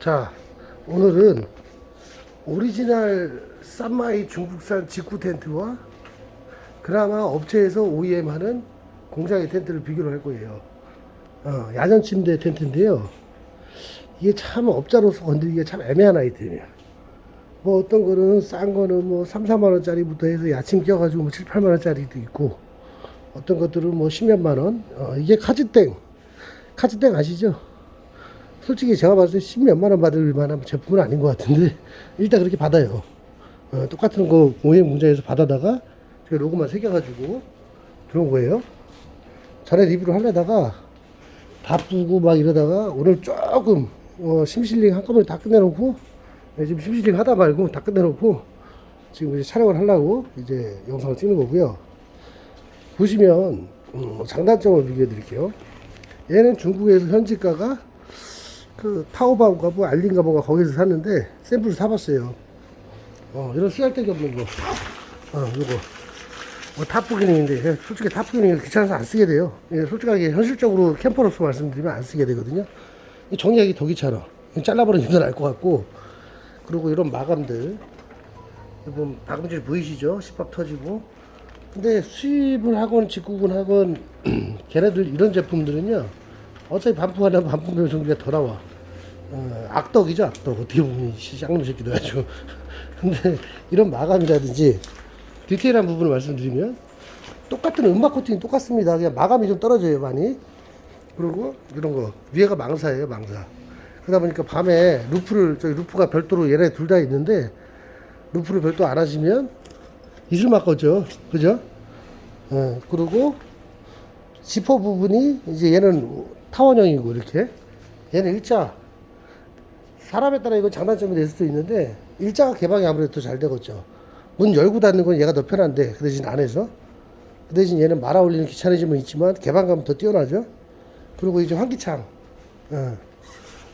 자, 오늘은 오리지널 쌈마이 중국산 직구 텐트와 그나마 업체에서 OEM 하는 공장의 텐트를 비교를 할 거예요. 어, 야전 침대 텐트인데요. 이게 참 업자로서 건드리기가 참 애매한 아이템이야. 뭐 어떤 거는 싼 거는 뭐 3, 4만 원짜리부터 해서 야침 껴가지고 뭐 7, 8만 원짜리도 있고 어떤 것들은 뭐 10몇만 원. 어, 이게 카즈땡. 카즈땡 아시죠? 솔직히 제가 봤을 때 10몇만 원 받을 만한 제품은 아닌 것 같은데 일단 그렇게 받아요. 어, 똑같은 거 OEM 공장에서 받아다가 제가 로고만 새겨가지고 들어온 거예요. 전에 리뷰를 하려다가 바쁘고 막 이러다가 오늘 조금 어, 심실링 한꺼번에 다 끝내놓고 네, 지금 심실링 하다 말고 다 끝내놓고 지금 이제 촬영을 하려고 이제 영상을 찍는 거고요. 보시면 음, 장단점을 비교해 드릴게요. 얘는 중국에서 현지가가 그 타오바오가 뭐 알린가 뭐가 거기서 샀는데 샘플을 사봤어요. 어 이런 쓰잘데기 없는 거. 어 이거 뭐 탑부 기능인데 솔직히 탑부 기능이 귀찮아서 안 쓰게 돼요. 예, 솔직하게 현실적으로 캠퍼로서 말씀드리면 안 쓰게 되거든요. 이 정리하기 더 귀찮아. 잘라버리는 건알것 같고 그리고 이런 마감들 이건 박음질 보이시죠? 시밥 터지고 근데 수입을 하건 직구를 하건 걔네들 이런 제품들은요 어차피 반품하려면 반품 정비가 더 나와. 어, 악덕이죠 악덕. 어떻게 보면 쌍놈 새끼도 아주. 근데 이런 마감이라든지 디테일한 부분을 말씀드리면 똑같은 음악 코팅이 똑같습니다. 그냥 마감이 좀 떨어져요 많이. 그리고 이런 거 위에가 망사예요 망사. 그러다 보니까 밤에 루프를 저기 루프가 별도로 얘네 둘 다 있는데 루프를 별도 안 하시면 이슬막 거죠. 그죠? 어, 그리고 지퍼 부분이 이제 얘는 타원형이고 이렇게. 얘는 일자. 사람에 따라 이건 장단점이 될 수도 있는데 일자가 개방이 아무래도 더 잘 되겠죠. 문 열고 닫는 건 얘가 더 편한데 그 대신 안에서. 그 대신 얘는 말아 올리는 귀찮아짐은 있지만 개방감은 더 뛰어나죠. 그리고 이제 환기창. 어,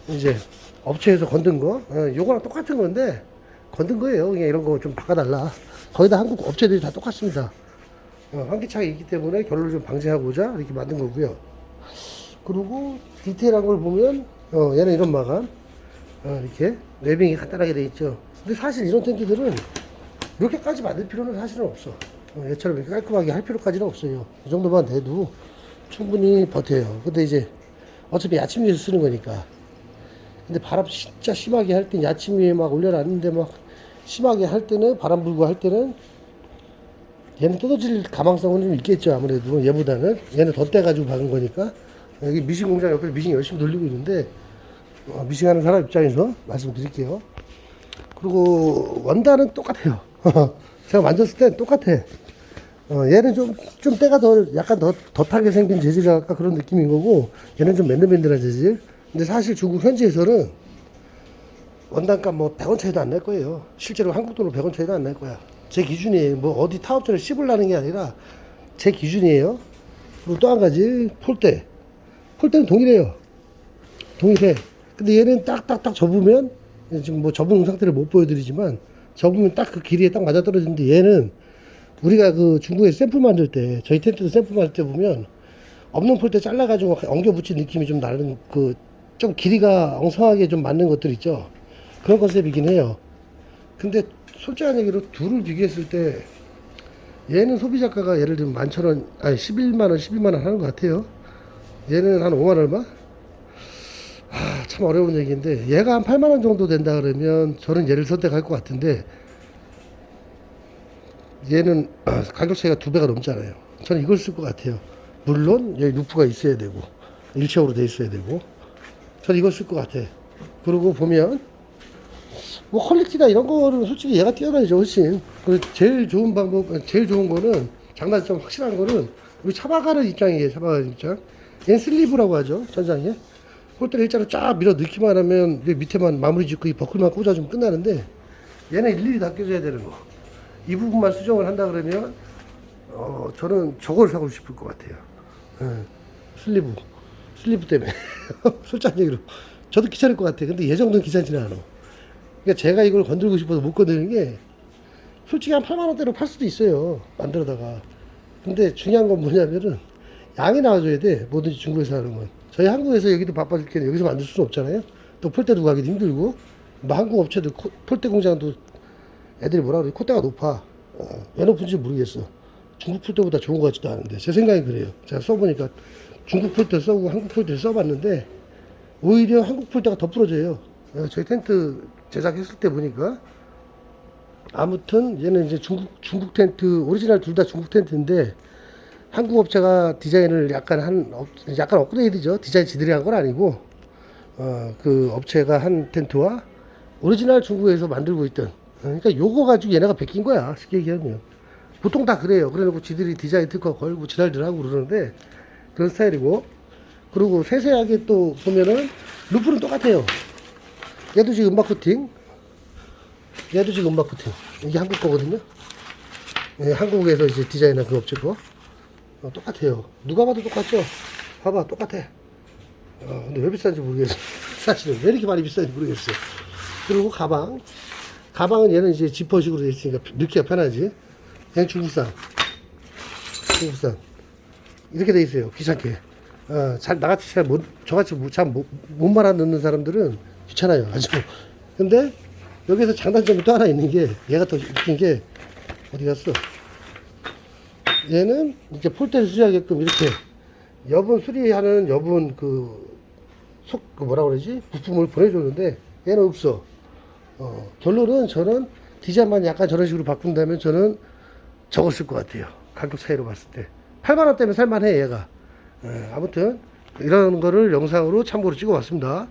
이제 업체에서 건든 거. 어, 요거랑 똑같은 건데 건든 거예요. 그냥 이런 거 좀 바꿔달라. 거의 다 한국 업체들이 다 똑같습니다. 어, 환기창이 있기 때문에 결로를 좀 방지하고자 이렇게 만든 거고요. 그리고 디테일한 걸 보면 어, 얘는 이런 마감 어, 이렇게 웨빙이 간단하게 돼 있죠. 근데 사실 이런 텐트들은 이렇게까지 만들 필요는 사실은 없어. 어, 얘처럼 이렇게 깔끔하게 할 필요까지는 없어요. 이 정도만 돼도 충분히 버텨요. 근데 이제 어차피 야침 위에서 쓰는 거니까. 근데 바람 진짜 심하게 할땐 야침 위에 막 올려놨는데 막 심하게 할 때는 바람 불고 할 때는 얘는 뜯어질 가망성은 좀 있겠죠 아무래도 얘보다는 얘는 덧대가지고 박은 거니까 여기 미싱 공장 옆에 미싱 열심히 돌리고 있는데 어, 미싱하는 사람 입장에서 말씀드릴게요 그리고 원단은 똑같아요 제가 만졌을 땐 똑같아 어, 얘는 좀, 좀 때가 더 약간 더 덧하게 생긴 재질이랄까 그런 느낌인 거고 얘는 좀 맨들맨들한 재질 근데 사실 중국 현지에서는 원단값 뭐 100원 차이도 안낼 거예요 실제로 한국 돈으로 100원 차이도 안낼 거야 제 기준이에요. 뭐 어디 타업체를 씹으려는 게 아니라 제 기준이에요. 그리고 또 한 가지 폴대. 폴대는 동일해요. 동일해. 근데 얘는 딱딱딱 접으면 지금 뭐 접은 상태를 못 보여드리지만 접으면 딱 그 길이에 딱 맞아 떨어지는데 얘는 우리가 그 중국에서 샘플 만들 때 저희 텐트도 샘플 만들 때 보면 없는 폴대 잘라가지고 엉겨 붙인 느낌이 좀 나는 그 좀 길이가 엉성하게 좀 맞는 것들 있죠. 그런 컨셉이긴 해요. 근데 솔직한 얘기로 둘을 비교했을 때 얘는 소비자가가 예를 들면 만천 원, 아니 11만 원, 12만 원 하는 것 같아요. 얘는 한 5만 얼마? 아, 참 어려운 얘기인데 얘가 한 8만 원 정도 된다 그러면 저는 얘를 선택할 것 같은데 얘는 가격 차이가 두 배가 넘잖아요. 저는 이걸 쓸 것 같아요. 물론 여기 루프가 있어야 되고 일체형으로 돼 있어야 되고 저는 이걸 쓸 것 같아. 그리고 보면 뭐 퀄리티나 이런 거는 솔직히 얘가 뛰어나죠 훨씬 그리고 제일 좋은 방법 제일 좋은 거는 장단점 확실한 거는 우리 차박하는 입장이에요 차박하는 입장 얘는 슬리브라고 하죠 전장에. 홀대를 일자로 쫙 밀어 넣기만 하면 여기 밑에만 마무리 짓고 이 버클만 꽂아주면 끝나는데 얘는 일일이 다 껴줘야 되는 거 이 부분만 수정을 한다 그러면 어 저는 저걸 사고 싶을 것 같아요. 예, 슬리브. 슬리브 때문에. 솔직한 얘기로. 저도 귀찮을 것 같아 근데 얘 정도는 귀찮지는 않아. 그러니까 제가 이걸 건들고 싶어서 못 건드는 게 솔직히 한 8만 원대로 팔 수도 있어요. 만들어다가. 근데 중요한 건 뭐냐면은 양이 나와줘야 돼. 뭐든지 중국에서 하는 건. 저희 한국에서 여기도 바빠 죽겠네. 여기서 만들 수는 없잖아요. 또 폴대 두고 가기도 힘들고 뭐 한국 업체들 코- 폴대 공장도 애들이 뭐라 그래 콧대가 높아 어, 왜 높은지 모르겠어 중국 폴대보다 좋은 것 같지도 않은데 제 생각이 그래요 제가 써보니까 중국 폴대 써고 한국 폴대 써봤는데 오히려 한국 폴대가 더 부러져요 어, 저희 텐트 제작했을 때 보니까 아무튼 얘는 이제 중국 중국 텐트 오리지널 둘 다 중국 텐트인데 한국 업체가 디자인을 약간 한 업- 약간 업그레이드죠. 디자인 지들이 한 건 아니고 어, 그 업체가 한 텐트와 오리지널 중국에서 만들고 있던 그러니까 요거 가지고 얘네가 베낀 거야. 쉽게 얘기하면. 보통 다 그래요. 그래놓고 지들이 디자인 특허 걸고 지랄들 하고 그러는데 그런 스타일이고. 그리고 세세하게 또 보면은 루프는 똑같아요. 얘도 지금 음악 코팅. 얘도 지금 음악 코팅. 이게 한국 거거든요. 예, 한국에서 이제 디자인한 그 업체 거 어, 똑같아요. 누가 봐도 똑같죠? 봐봐 똑같아. 어, 근데 왜 비싼지 모르겠어. 사실은 왜 이렇게 많이 비싼지 모르겠어요 그리고 가방. 가방은 얘는 이제 지퍼식으로 되어 있으니까 넣기가 편하지. 얘는 중국산. 중국산. 이렇게 돼 있어요 귀찮게. 어, 잘 나같이 잘 못 저같이 잘 못 못 말아 넣는 사람들은 귀찮아요 아주. 근데 여기서 장단점이 또 하나 있는 게 얘가 더 웃긴 게 어디 갔어 얘는 이제 폴대를 수리하게끔 이렇게 여분 수리하는 여분 그 속, 그 뭐라 그러지? 부품을 보내줬는데 얘는 없어. 어, 결론은 저는 디자인만 약간 저런 식으로 바꾼다면 저는 쓸것 같아요. 가격 차이로 봤을 때. 8만원 때면 살만해, 얘가. 예, 아무튼, 이런 거를 영상으로 참고로 찍어 왔습니다.